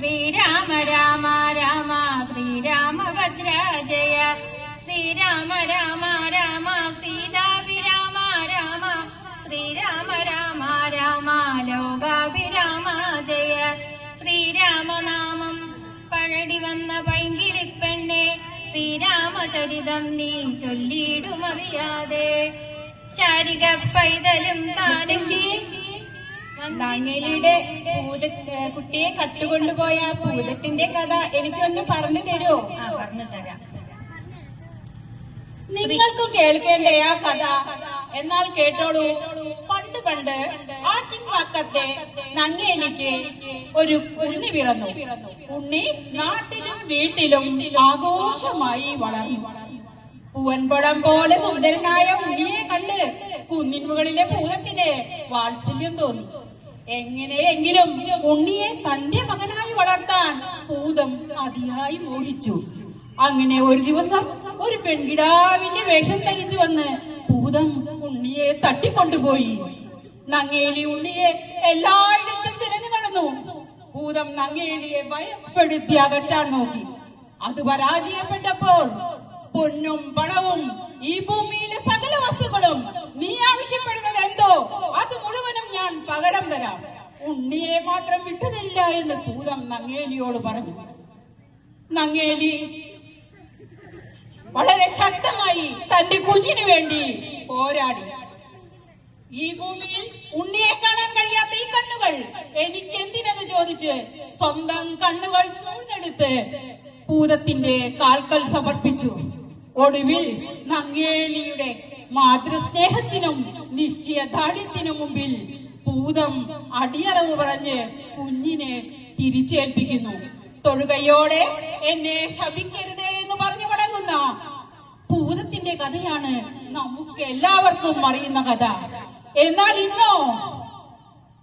ശ്രീരാമ രാമ രാമ ശ്രീരാമഭദ്ര ജയ ശ്രീരാമ രാമ രാമ സീതാഭിരാമ രാമ ശ്രീരാമ രാമ രാമ ലോകാഭിരാമ ജയ. ശ്രീരാമനാമം പഴടി വന്ന പൈങ്കിളിപ്പെണ്ണെ ശ്രീരാമചരിതം നീ ചൊല്ലിയിടുമറിയാതെ. ശാരിക പൈതലും താനശീ നങ്ങേലിയുടെ ഭൂത കുട്ടിയെ കട്ടുകൊണ്ടുപോയ ഭൂതത്തിന്റെ കഥ എനിക്കൊന്ന് പറഞ്ഞു തരുമോ ആ പറഞ്ഞു തരാം. നിങ്ങൾക്ക് കേൾക്കേണ്ടേ ആ കഥ? എന്നാൽ കേട്ടോളൂ. പണ്ട് പണ്ട് ആറ്റിൻപാക്കത്തെ നങ്ങേലിക്ക് ഒരു ഉണ്ണി പിറന്നു. ഉണ്ണി നാട്ടിലും വീട്ടിലും ആഘോഷമായി വളർന്നു. പൂവൻപടം പോലെ സുന്ദരനായ ഉണ്ണിയെ കണ്ട് കുന്നിൻ മുകളിലെ ഭൂതത്തിന് വാത്സല്യം തോന്നി. എങ്ങനെയെങ്കിലും ഉണ്ണിയെ തന്റെ മകനായി വളർത്താൻ ഭൂതം അതിയായി മോഹിച്ചു. അങ്ങനെ ഒരു ദിവസം ഒരു പെൺകിടാവിന്റെ വേഷം ധരിച്ചു വന്ന് ഭൂതം ഉണ്ണിയെ തട്ടിക്കൊണ്ടുപോയി. നങ്ങേലി ഉണ്ണിയെ എല്ലായിടത്തും തിരഞ്ഞു നടന്നു. ഭൂതം നങ്ങേലിയെ ഭയപ്പെടുത്തി അകറ്റാൻ നോക്കി. അത് പരാജയപ്പെട്ടപ്പോൾ പൊന്നും പണവും ഈ ഭൂമിയിലെ സകല വസ്തുക്കളും നീ ആവശ്യപ്പെടുന്നത് എന്തോ? അത് ഞാൻ പകരം തരാം ഉണ്ണിയെ മാത്രം വിട്ടതില്ല എന്ന് ഭൂതം നങ്ങേലിയോട് പറഞ്ഞു. നങ്ങേലി വളരെ ശക്തമായി തന്റെ കുഞ്ഞിനു വേണ്ടി പോരാടി. ഈ ഭൂമിയിൽ ഉണ്ണിയെ കാണാൻ കഴിയാത്ത ഈ കണ്ണുകൾ എനിക്ക് എന്തിനെന്ന് ചോദിച്ച് സ്വന്തം കണ്ണുകൾ ചൂണ്ടെടുത്ത് ഭൂതത്തിന്റെ കാൽക്കൽ സമർപ്പിച്ചു. ഒടുവിൽ നങ്ങേലിയുടെ മാതൃസ്നേഹത്തിനും നിശ്ചയദാഢ്യത്തിനു മുമ്പിൽ ഭൂതം അടിയറവ് പറഞ്ഞ് കുഞ്ഞിനെ തിരിച്ചേൽപ്പിക്കുന്നു. തൊഴുകയോടെ എന്നെ ശപിക്കരുതേ എന്ന് പറഞ്ഞു മടങ്ങുന്ന ഭൂതത്തിന്റെ കഥയാണ് നമുക്ക് എല്ലാവർക്കും അറിയുന്ന കഥ. എന്നാൽ ഇന്നോ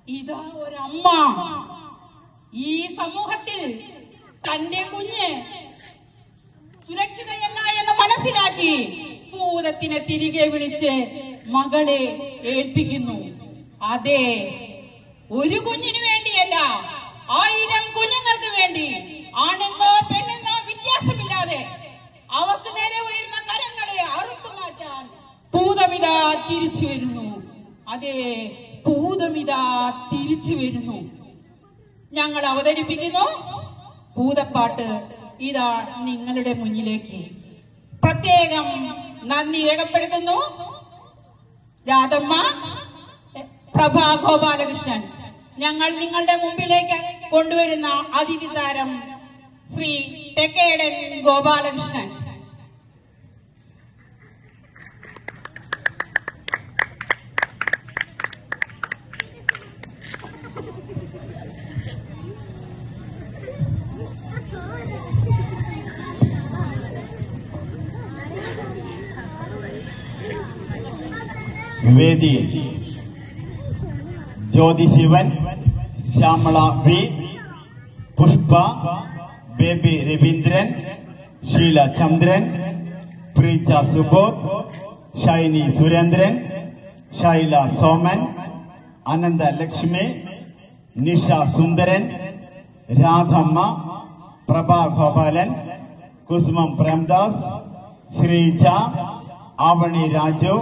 ഇതാ ഒരമ്മ. ഈ സമൂഹത്തിൽ തന്റെ കുഞ്ഞ് സുരക്ഷിതയല്ല എന്ന് മനസ്സിലാക്കി ഭൂതത്തിനെ തിരികെ വിളിച്ച് മകളെ ഏൽപ്പിക്കുന്നു. അതെ. ഒരു കുഞ്ഞിനു വേണ്ടിയല്ല ആയിരം കുഞ്ഞുങ്ങൾക്ക് വേണ്ടി ആണെന്നോ പെണ്ണെന്നോ വ്യത്യാസമില്ലാതെ അവർക്ക് നേരെ ഉയരുന്ന കരങ്ങളെ അറുത്തു മാറ്റാൻ ഭൂതമിത തിരിച്ചു വരുന്നു. അതെ ഭൂതമിത തിരിച്ചു വരുന്നു. ഞങ്ങൾ അവതരിപ്പിക്കുന്നു. ഭൂതപ്പാട്ട് ഇതാ നിങ്ങളുടെ മുന്നിലേക്ക്. പ്രത്യേകം നന്ദി രേഖപ്പെടുത്തുന്നു. രാധമ്മ പ്രഭാ ഗോപാലകൃഷ്ണൻ ഞങ്ങൾ നിങ്ങളുടെ മുമ്പിലേക്ക് കൊണ്ടുവരുന്ന അതിഥി താരം ശ്രീ തെക്കേടൻ ഗോപാലകൃഷ്ണൻ. വേദിയിൽ ജ്യോതി ശിവൻ ശ്യാമള വി പുഷ്പ ബേബി രവീന്ദ്രൻ ഷീല ചന്ദ്രൻ പ്രീച്ച സുബോധ് ഷൈനി സുരേന്ദ്രൻ ഷൈല സോമൻ അനന്ത ലക്ഷ്മി നിഷ സുന്ദരൻ രാധമ്മ പ്രഭാ ഗോപാലൻ കുസുമം പ്രേംദാസ് ശ്രീജ ആവണി രാജു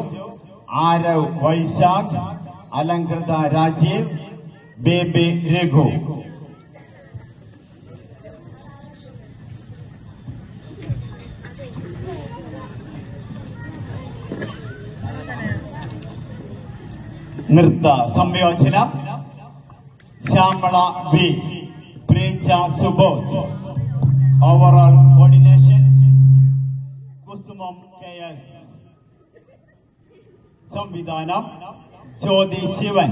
ആരവ് വൈശാഖ് അലങ്കൃത രാജീവ് ബേബി രഘു. നൃത്ത സംയോജനം Shyamala B Preecha Subodh. Overall coordination Kusumam K. S. സംവിധാനം. ജ്യോതി ശിവൻ